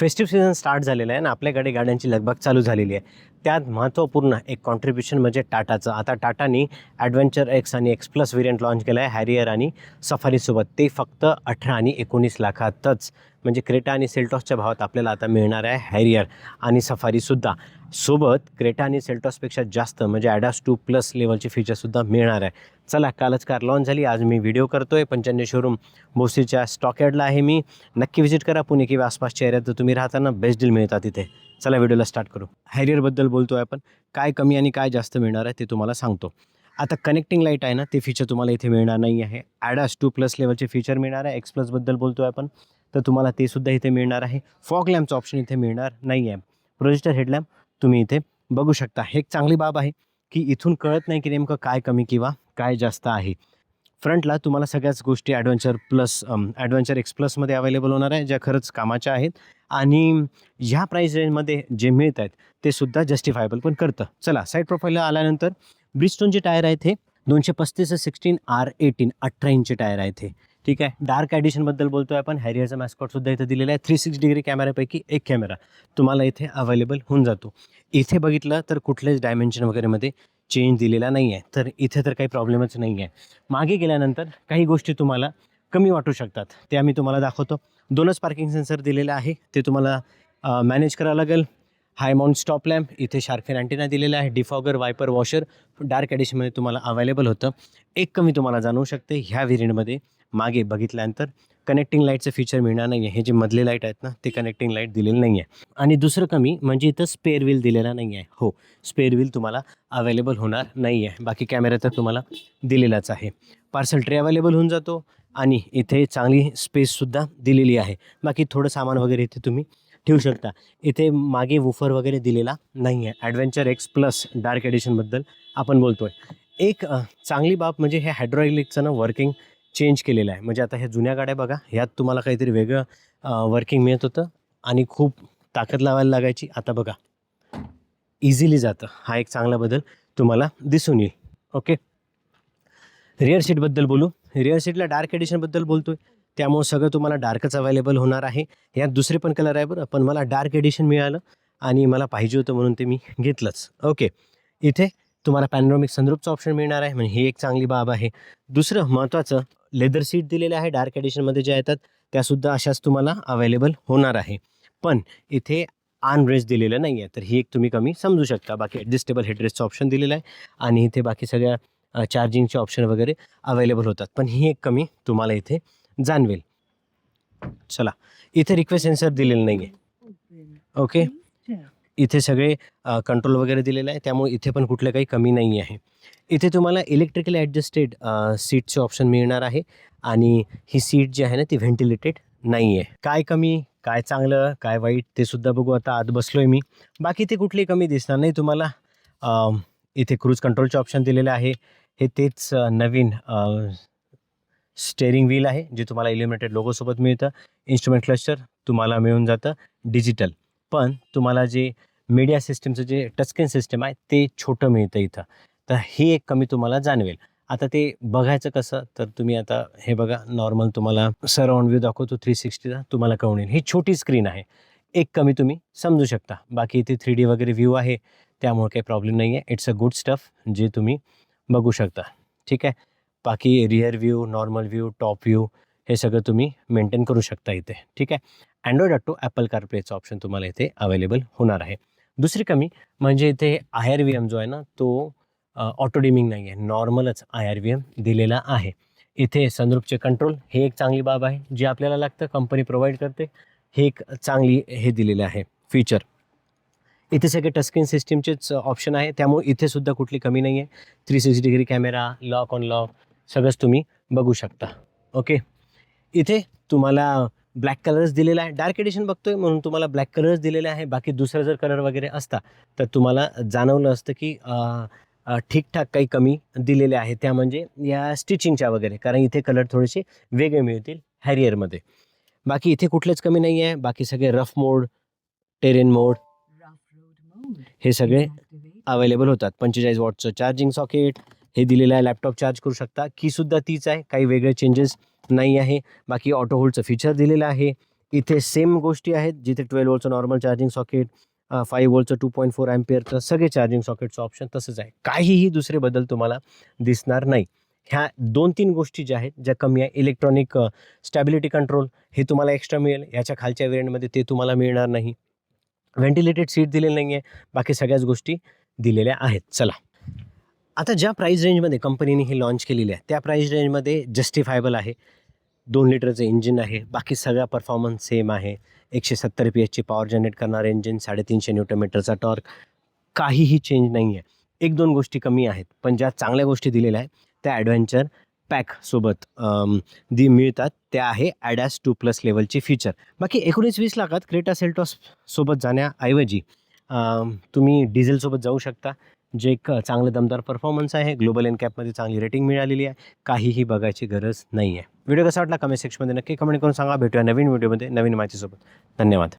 Festive season start झालेला आहे ना आपल्याकडे गाड्यांची लगबग चालू झालेली आहे. त्यात महत्त्वपूर्ण एक कॉन्ट्रीब्युशन म्हणजे टाटाचं. आता टाटानी ॲडव्हेंचर एक्स आणि एक्स प्लस व्हेरियंट लॉन्च केला आहे हॅरियर आणि सफारीसोबत ते फक्त अठरा आणि एकोणीस लाखातच म्हणजे क्रेटा आणि सेल्टॉसच्या भावात आपल्याला आता मिळणार आहे हॅरियर आणि सफारीसुद्धा सोबत क्रेटा आणि सेल्टॉसपेक्षा जास्त म्हणजे ॲडास टू प्लस लेवलचे फीचरसुद्धा मिळणार आहे. चला कालच कार लॉन्च झाली. आज मी व्हिडिओ करतो आहे पंच्याण्णव शोरूम मोसीच्या स्टॉक यार्डला आहे मी. नक्की व्हिजिट करा. पुणे किंवा आसपासच्या एरियात जर तुम्ही राहताना बेस्ट डील मिळतात तिथे. चला व्हिडिओला स्टार्ट करू. हॅरियरबद्दल बोलतो आहे आपण. काय कमी आणि काय जास्त मिळणार आहे ते तुम्हाला सांगतो. आता कनेक्टिंग लाइट आहे ना ते फीचर तुम्हाला इथे मिळणार नाही आहे. ॲडास टू प्लस लेवलचे फीचर मिळणार आहे. एक्स प्लसबद्दल बोलतो आहे आपण. तर तुम्हाला ते सुद्धा इथे मिळणार आहे. फॉग लॅम्पचं ऑप्शन इथे मिळणार नाही आहे. प्रोजेक्टर हेडलॅम्प तुम्ही इथे बघू शकता. हे एक चांगली बाब आहे की इथून कळत नाही की नेमकं काय कमी किंवा काय जास्त आहे. फ्रंटला तुम्हाला सगळ्याच गोष्टी ॲडव्हेंचर प्लस ॲडव्हेंचर एक्स प्लसमध्ये अवेलेबल होणार आहे ज्या खरंच कामाच्या आहेत. आणि ह्या प्राईस रेंजमध्ये जे मिळत आहेत ते सुद्धा जस्टिफायबल पण करतं. चला साईड प्रोफाईलला आल्यानंतर ब्रिस्टोनचे टायर आहेत हे दोनशे पस्तीस सिक्स्टीन आर एटीन अठरा इंचचे टायर आहेत हे. ठीक आहे? डार्क ॲडिशनबद्दल बोलतो आहे आपण. हॅरियरचा मॅस्कॉटसुद्धा इथे दिलेला आहे. थ्री सिक्स डिग्री कॅमेऱ्यापैकी एक कॅमेरा तुम्हाला इथे अवेलेबल होऊन जातो. इथे बघितलं तर कुठल्याच डायमेन्शन वगैरेमध्ये चेंज दिलेला नाही आहे तर इथे तर काही प्रॉब्लेमच नाही आहे मागे गेल्यानंतर काही गोष्टी तुम्हाला कमी वाटू शकतात. ते आम्ही तुम्हाला दाखवतो. दोनच पार्किंग सेन्सर दिलेलं आहे. ते तुम्हाला मॅनेज करावं लागेल. हाय माउंट स्टॉप लॅम्प इथे शार्फेन अँटीना दिलेला आहे. डिफॉगर वायपर वॉशर डार्क एडिशनमध्ये तुम्हाला अवेलेबल होतं. एक कमी तुम्हाला जाणवू शकते ह्या व्हेरियंटमध्ये मागे बघितल्यानंतर कनेक्टिंग लाईटचं फीचर मिळणार नाही आहे हे जे मधले लाइट आहेत ना ते कनेक्टिंग लाइट दिलेलं नाही आहे आणि दुसरं कमी म्हणजे इथं स्पेअर व्हील दिलेला नाही आहे हो स्पेअर व्हील तुम्हाला अवेलेबल होणार नाही आहे बाकी कॅमेरा तर तुम्हाला दिलेलाच आहे. पार्सल ट्रे अवेलेबल होऊन जातो आणि इथे चांगली स्पेससुद्धा दिलेली आहे. बाकी थोडं सामान वगैरे इथे तुम्ही ठेवू शकता. इथे मागे वुफर वगैरे दिलेला नाही आहे ॲडव्हेंचर एक्स प्लस डार्क एडिशनबद्दल आपण बोलतो आहे एक चांगली बाब म्हणजे हे हायड्रॉइलिकचं ना वर्किंग चेंज केलेलं आहे. म्हणजे आता ह्या जुन्या गाड्या बघा ह्यात तुम्हाला काहीतरी वेगळं वर्किंग मिळत होतं आणि खूप ताकद लावायला लागायची. आता बघा इझिली जातं. हा एक चांगला बदल तुम्हाला दिसून येईल. ओके रिअर सीटबद्दल बोलू. रिअर सीटला डार्क एडिशनबद्दल बोलतोय. त्यामुळं सगळं तुम्हाला डार्कच अवेलेबल होणार आहे. यात दुसरे पण कलर आहे बरं पण मला डार्क एडिशन मिळालं आणि मला पाहिजे होतं म्हणून ते मी घेतलंच. ओके इथे तुम्हाला पॅनोरॉमिक सनरूपचं ऑप्शन मिळणार आहे. म्हणजे ही एक चांगली बाब आहे. दुसरं महत्त्वाचं लेदर सीट दिलेलं आहे. डार्क एडिशनमध्ये ज्या येतात त्यासुद्धा अशाच तुम्हाला अवेलेबल होणार आहे. पण इथे आन रेस्ट दिलेलं नाही आहे तर ही एक तुम्ही कमी समजू शकता. बाकी ॲडजस्टेबल हेडरेस्टचं ऑप्शन दिलेलं आहे. आणि इथे बाकी सगळ्या चार्जिंगचे ऑप्शन वगैरे अवेलेबल होतात. पण ही एक कमी तुम्हाला इथे जाणवेल. चला. इथे रिक्वेस्ट सेन्सर दिलेलं नाही आहे ओके? इथे सगळे कंट्रोल वगैरे दिलेलं आहे. त्यामुळे इथे पण कुठलं काही कमी नाही आहे. इथे तुम्हाला इलेक्ट्रिकली ॲडजस्टेड सीटचे ऑप्शन मिळणार आहे. आणि ही सीट जी आहे ना ती व्हेंटिलेटेड नाही आहे. काय कमी काय चांगलं काय वाईट ते सुद्धा बघू. आता आत बसलो आहे मी. बाकी ते कुठली कमी दिसणार नाही तुम्हाला. इथे क्रूज कंट्रोलचे ऑप्शन दिलेलं आहे. हे तेच नवीन स्टेअरिंग व्हील आहे जे तुम्हाला इलिमिनेटेड लोगोसोबत मिळतं. इन्स्ट्रुमेंट क्लस्टर तुम्हाला मिळून जातं. डिजिटल पण तुम्हाला जे मीडिया सिस्टमचं जे टचस्क्रीन सिस्टम आहे ते छोटं मिळतं इथं. तर ही एक कमी तुम्हाला जाणवेल. आता ते बघायचं कसं तर तुम्ही आता हे बघा नॉर्मल तुम्हाला सराउंड व्ह्यू दाखवतो थ्री सिक्स्टीचा तुम्हाला कळून येईल. ही छोटी स्क्रीन आहे. एक कमी तुम्ही समजू शकता. बाकी इथे थ्री डी वगैरे व्ह्यू आहे त्यामुळे काही प्रॉब्लेम नाही आहे इट्स अ गुड स्टफ जे तुम्ही बघू शकता. ठीक आहे? बाकी rear view normal view top view हे सगळं तुम्ही मेंटेन करू शकता इथे ठीक आहे? अँड्रॉइड ऑटो ॲपल कारप्लेचं ऑप्शन तुम्हाला इथे अवेलेबल होणार आहे. दुसरी कमी म्हणजे इथे आय आर व्ही एम जो आहे ना तो ऑटो डिमिंग नाही आहे नॉर्मलच आय आर व्ही एम दिलेला आहे. इथे सनरूपचे कंट्रोल हे एक चांगली बाब आहे जी आपल्याला लागतं कंपनी प्रोव्हाइड करते हे एक चांगली हे दिलेलं आहे फीचर इथे सगळे टस्किन सिस्टीमचेच ऑप्शन आहे त्यामुळे इथे सुद्धा कुठली कमी नाही आहे three sixty degree camera lock on lock सगळंच तुम्ही बघू शकता ओके? इथे तुम्हाला ब्लॅक कलर्स दिलेला आहे. डार्क एडिशन बघतोय म्हणून तुम्हाला ब्लॅक कलर्स दिलेले आहे. बाकी दुसरा जर कलर वगैरे असता तर तुम्हाला जाणवलं असतं की ठीकठाक काही कमी दिलेले आहे. त्या म्हणजे या स्टिचिंगच्या वगैरे कारण इथे कलर थोडेसे वेगळे मिळतील हॅरियरमध्ये बाकी इथे कुठलेच कमी नाही आहे बाकी सगळे रफ मोड टेरेन मोड हे सगळे अवेलेबल होतात. पंचेचाळीस वॉटचं चार्जिंग सॉकेट हे दिलेलं आहे लॅपटॉप चार्ज करू शकता. कीसुद्धा तीच आहे काही वेगळे चेंजेस नाही आहे. बाकी ऑटो होल्डचं फीचर दिलेलं आहे. इथे सेम गोष्टी आहेत जिथे ट्वेल्व वोल्टचं नॉर्मल चार्जिंग सॉकेट फाईव्ह वोल्टचं टू पॉईंट फोर अँपियरचं सगळे चार्जिंग सॉकेटचं ऑप्शन तसंच आहे. काहीही दुसरे बदल तुम्हाला दिसणार नाही. ह्या दोन तीन गोष्टी ज्या आहेत ज्या कमी आहे इलेक्ट्रॉनिक स्टॅबिलिटी कंट्रोल हे तुम्हाला एक्स्ट्रा मिळेल. याच्या खालच्या वेरियंटमध्ये ते तुम्हाला मिळणार नाही. व्हेंटिलेटेड सीट दिलेली नाही आहे बाकी सगळ्याच गोष्टी दिलेल्या आहेत. चला. आता ज्या प्राईस रेंजमध्ये कंपनीने ही लॉन्च केलेली आहे त्या प्राईस रेंजमध्ये जस्टिफायबल आहे. दोन लिटरचं इंजिन आहे बाकी सगळा परफॉर्मन्स सेम आहे. एकशे सत्तर पी एचची पॉवर जनरेट करणारं इंजिन साडेतीनशे न्यूटोमीटरचा टॉर्क काहीही चेंज नाही आहे एक दोन गोष्टी कमी आहेत पण ज्या चांगल्या गोष्टी दिलेल्या आहेत त्या ॲडव्हेंचर पॅकसोबत जी दी मिळतात त्या आहे ॲडॅस टू प्लस लेवलची फीचर बाकी एकोणीस वीस लाखात क्रेटा सेल्टॉस सोबत जाण्याऐवजी तुम्ही डिझेलसोबत जाऊ शकता जे एक चांगलं दमदार परफॉर्मन्स आहे. ग्लोबल एन कॅपमध्ये चांगली रेटिंग मिळालेली आहे. काहीही बघायची गरज नाही आहे व्हिडिओ कसा वाटला कमेंट सेक्शनमध्ये नक्की कमेंट करून सांगा. भेटूया नवीन व्हिडिओमध्ये नवीन माहितीसोबत. धन्यवाद.